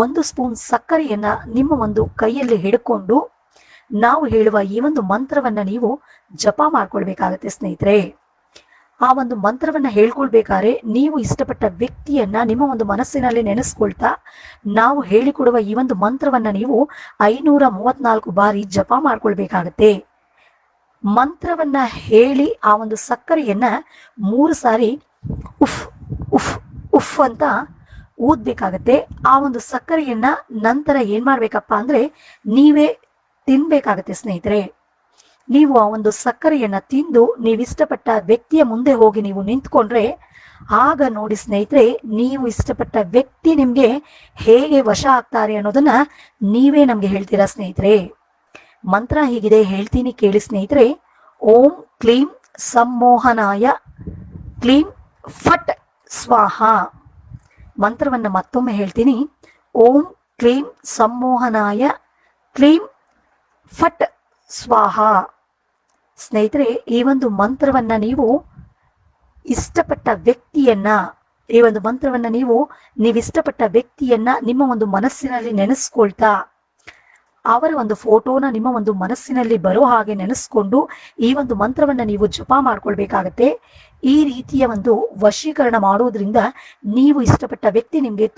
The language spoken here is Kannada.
ಒಂದು ಸ್ಪೂನ್ ಸಕ್ಕರೆಯನ್ನ ನಿಮ್ಮ ಒಂದು ಕೈಯಲ್ಲಿ ಹಿಡ್ಕೊಂಡು ನಾವು ಹೇಳುವ ಈ ಒಂದು ಮಂತ್ರವನ್ನ ನೀವು ಜಪ ಮಾಡ್ಕೊಳ್ಬೇಕಾಗತ್ತೆ ಸ್ನೇಹಿತರೆ. ಆ ಒಂದು ಮಂತ್ರವನ್ನ ಹೇಳ್ಕೊಳ್ಬೇಕಾದ್ರೆ ನೀವು ಇಷ್ಟಪಟ್ಟ ವ್ಯಕ್ತಿಯನ್ನ ನಿಮ್ಮ ಒಂದು ಮನಸ್ಸಿನಲ್ಲಿ ನೆನೆಸ್ಕೊಳ್ತಾ ನಾವು ಹೇಳಿಕೊಡುವ ಈ ಒಂದು ಮಂತ್ರವನ್ನ ನೀವು ಐನೂರ ಮೂವತ್ನಾಲ್ಕು ಬಾರಿ ಜಪ ಮಾಡ್ಕೊಳ್ಬೇಕಾಗತ್ತೆ. ಮಂತ್ರವನ್ನ ಹೇಳಿ ಆ ಒಂದು ಸಕ್ಕರೆಯನ್ನ ಮೂರು ಸಾರಿ ಉಫ್ ಉಫ್ ಉಫ್ ಅಂತ ಊದ್ಬೇಕಾಗತ್ತೆ ಆ ಒಂದು ಸಕ್ಕರೆಯನ್ನ ನಂತರ ಏನ್ ಮಾಡ್ಬೇಕಪ್ಪ ಅಂದ್ರೆ ನೀವೇ ತಿನ್ಬೇಕಾಗತ್ತೆ ಸ್ನೇಹಿತರೆ. ನೀವು ಆ ಒಂದು ಸಕ್ಕರೆಯನ್ನ ತಿಂದು ನೀವು ಇಷ್ಟಪಟ್ಟ ವ್ಯಕ್ತಿಯ ಮುಂದೆ ಹೋಗಿ ನೀವು ನಿಂತ್ಕೊಂಡ್ರೆ, ಆಗ ನೋಡಿ ಸ್ನೇಹಿತರೆ, ನೀವು ಇಷ್ಟಪಟ್ಟ ವ್ಯಕ್ತಿ ನಿಮ್ಗೆ ಹೇಗೆ ವಶ ಆಗ್ತಾರೆ ಅನ್ನೋದನ್ನ ನೀವೇ ನಮ್ಗೆ ಹೇಳ್ತೀರಾ ಸ್ನೇಹಿತರೆ. ಮಂತ್ರ ಹೀಗಿದೆ, ಹೇಳ್ತೀನಿ ಕೇಳಿ ಸ್ನೇಹಿತರೆ. ಓಂ ಕ್ಲೀಂ ಸಂಮೋಹನಾಯ ಕ್ಲೀಂ ಫಟ್ ಸ್ವಾಹ. ಮಂತ್ರವನ್ನ ಮತ್ತೊಮ್ಮೆ ಹೇಳ್ತೀನಿ. ಓಂ ಕ್ಲೀಂ ಸಂಮೋಹನಾಯ ಕ್ಲೀಂ ಫಟ್ ಸ್ವಾಹ. ಸ್ನೇಹಿತರೆ, ಈ ಒಂದು ಮಂತ್ರವನ್ನ ನೀವು ಇಷ್ಟಪಟ್ಟ ವ್ಯಕ್ತಿಯನ್ನ, ಈ ಒಂದು ಮಂತ್ರವನ್ನ ನೀವು ನೀವು ಇಷ್ಟಪಟ್ಟ ವ್ಯಕ್ತಿಯನ್ನ ನಿಮ್ಮ ಒಂದು ಮನಸ್ಸಿನಲ್ಲಿ ನೆನೆಸ್ಕೊಳ್ತಾ ಅವರ ಒಂದು ಫೋಟೋನ ನಿಮ್ಮ ಒಂದು ಮನಸ್ಸಿನಲ್ಲಿ ಬರೋ ಹಾಗೆ ನೆನೆಸ್ಕೊಂಡು ಈ ಒಂದು ಮಂತ್ರವನ್ನ ನೀವು ಜಪ ಮಾಡ್ಕೊಳ್ಬೇಕಾಗತ್ತೆ. ಈ ರೀತಿಯ ಒಂದು ವಶೀಕರಣ ಮಾಡೋದ್ರಿಂದ ನೀವು ಇಷ್ಟಪಟ್ಟ ವ್ಯಕ್ತಿ ನಿಮ್ಗೆ